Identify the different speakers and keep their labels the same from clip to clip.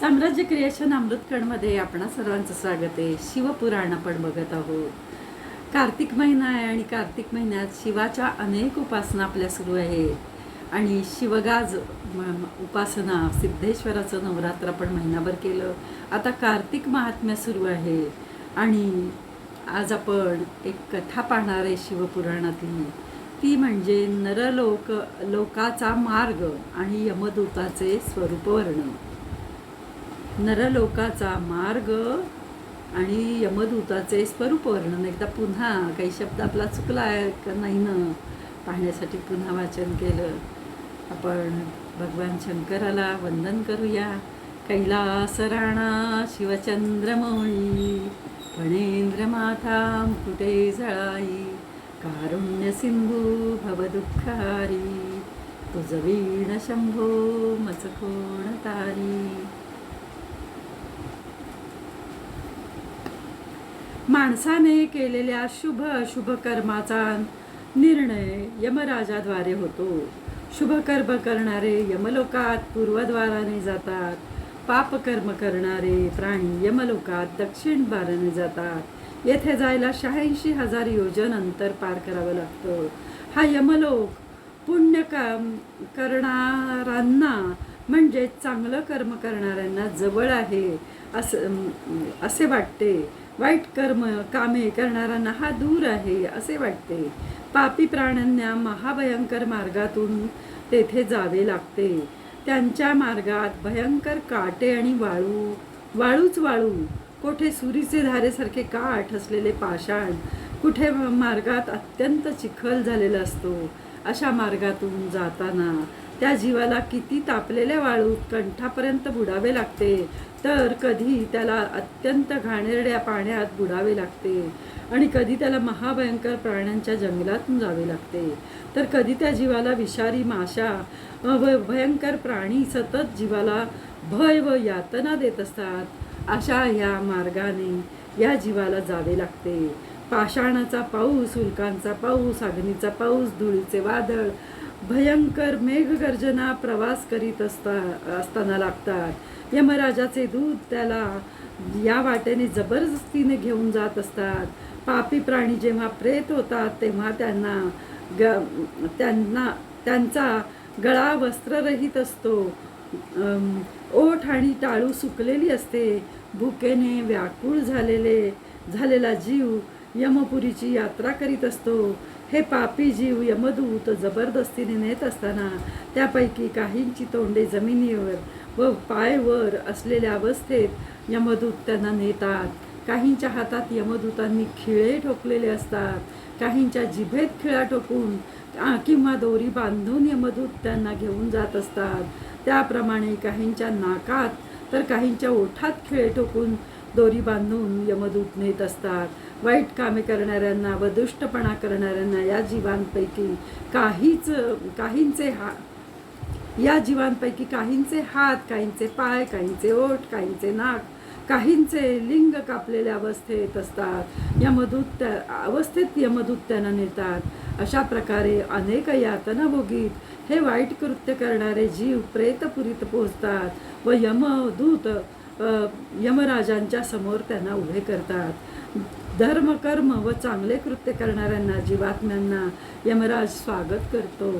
Speaker 1: साम्राज्य क्रिएशन अमृतकणमध्ये आपणा सर्वांचं स्वागत आहे. शिवपुराण आपण बघत आहोत. कार्तिक महिना आहे आणि कार्तिक महिन्यात शिवाच्या अनेक उपासना आपल्या सुरू आहेत. आणि शिवगाज म- उपासना सिद्धेश्वराचं नवरात्र आपण महिनाभर केलं. आता कार्तिक महात्म्य सुरू आहे. आणि आज आपण एक कथा पाहणार आहे शिवपुराणातली. ती म्हणजे नरलोक लोकाचा मार्ग आणि यमदूताचे स्वरूप वर्णन नरलोकाचा मार्ग आणि यमदूताचे स्वरूप वर्णन. एकदा पुन्हा काही शब्द आपला चुकला आहे का नाही ना? पाहण्यासाठी पुन्हा वाचन केलं. आपण भगवान शंकराला वंदन करूया. कैलास राणा शिवचंद्रमौळी फणेंद्र माथा कुठे जळाई? कारुण्य सिंधू भवदुःखारी तुझ वीण शंभो तारी माणसाने केलेल्या शुभ अशुभ कर्माचा निर्णय यमराजाद्वारे होतो. शुभ कर्म करणारे यमलोकात पूर्वद्वाराने जातात. पापकर्म करणारे प्राणी यमलोकात दक्षिण द्वाराने जातात. येथे जायला शहाऐंशी हजार योजन अंतर पार करावं लागतं. हा यमलोक पुण्य काम करणाऱ्यांना म्हणजे चांगलं कर्म करणाऱ्यांना जवळ आहे असं असे वाटते. वाईट कर्म कामे करणाऱ्यांना हा दूर आहे असे वाटते. पापी प्राण्यांना महाभयंकर मार्गातून तेथे जावे लागते. त्यांच्या मार्गात भयंकर काटे आणि वाळू वाळूच वाळू. कोठे सुरीचे धारेसारखे काठ असलेले पाषाण कुठे मार्गात अत्यंत चिखल झालेला असतो. अशा मार्गातून जाताना त्या जीवाला किती तापलेल्या वाळूत कंठापर्यंत बुडावे लागते तर कधी त्याला अत्यंत घाणेरड्या पाण्यात बुडावे लागते आणि कधी त्याला महाभयंकर प्राण्यांच्या जंगलातून जावे लागते. तर कधी त्या जीवाला विषारी माशा व भयंकर प्राणी सतत जीवाला भय व यातना देत असतात. अशा ह्या मार्गाने या जीवाला जावे लागते. पाषाणाचा पाऊस उल्कांचा पाऊस अग्नीचा पाऊस धुळीचे वादळ भयंकर मेघगर्जना प्रवास करीत असता असताना लागतात. यमराजाचे दूध त्याला या वाटेने जबरदस्तीने घेऊन जात असतात. पापी प्राणी जेव्हा प्रेत होतात तेव्हा त्यांना ग त्यांना त्यांचा गळा वस्त्ररहित असतो. ओठ आणि टाळू सुकलेली असते. भुकेने व्याकुळ झालेले झालेला जीव यमपुरीची यात्रा करीत असतो. हे पापी जीव यमदूत जबरदस्तीने नेत असताना त्यापैकी काहींची तोंडे जमिनीवर व पाय वर असलेल्या अवस्थेत यमदूत त्यांना नेतात. काहींच्या हातात यमदूतांनी खिळे ठोकलेले असतात. काहींच्या जिभेत खिळा ठोकून किंवा दोरी बांधून यमदूत त्यांना घेऊन जात असतात. त्याप्रमाणे काहींच्या नाकात तर काहींच्या ओठात खिळे ठोकून दोरी बांधून यमदूत नेत असतात. वाईट कामे करणाऱ्यांना व दुष्टपणा करणाऱ्यांना या जीवांपैकी काहीच काहींचे हा या जीवांपैकी काहींचे हात काहींचे पाय काहींचे ओठ काहींचे नाक काहींचे लिंग कापलेल्या अवस्थेत असतात. यमदूत त्या अवस्थेत यमदूत त्यांना नेतात. अशा प्रकारे अनेक यातना भोगीत हे वाईट कृत्य करणारे जीव प्रेतपुरीत पोहोचतात व यमदूत यमराजांच्या समोर त्यांना उभे करतात. धर्म कर्म व चांगले कृत्य करणाऱ्यांना जीवात्म्यांना यमराज स्वागत करतो.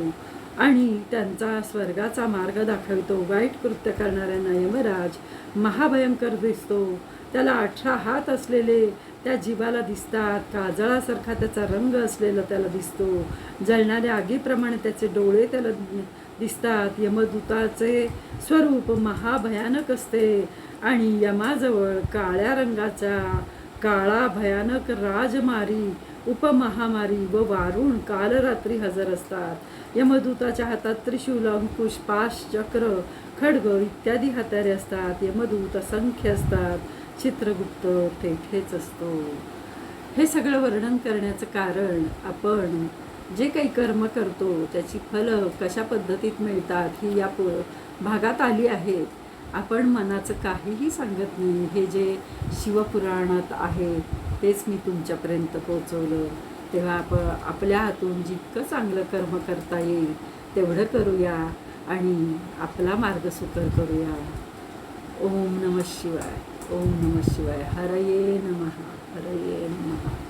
Speaker 1: आणि त्यांचा स्वर्गाचा मार्ग दाखवितो. वाईट कृत्य करणाऱ्यांना यमराज महाभयंकर दिसतो. त्याला अठरा हात असलेले त्या जीवाला दिसतात. काजळासारखा त्याचा रंग असलेला त्याला दिसतो. जळणाऱ्या आगीप्रमाणे त्याचे डोळे त्याला दिसतात. यमदूताचे स्वरूप महाभयानक असते. आणि यमाजवळ काळ्या रंगाचा काळा भयानक राजमारी उपमहामारी व वारुण कालरात्री हजर असतात. यमदूताच्या हातात त्रिशूल अंकुश पाश चक्र खडग इत्यादी हत्यारे असतात. यमदूत असंख्य असतात. चित्रगुप्त तेथेच असतो. हे सगळं वर्णन करण्याचं कारण आपण जे काही कर्म करतो त्याची फलं कशा पद्धतीत मिळतात ही या प भागात आली आहेत. आपण मनाचं काहीही सांगत नाही. हे जे शिवपुराणात आहे तेच मी तुमच्यापर्यंत पोचवलं तेव्हा आप आपल्या हातून जितकं चांगलं कर्म करता येईल तेवढं करूया आणि आपला मार्ग सुकर करूया. ओम नम शिवाय. ओम नम शिवाय. हरये नमः. हरये नमः.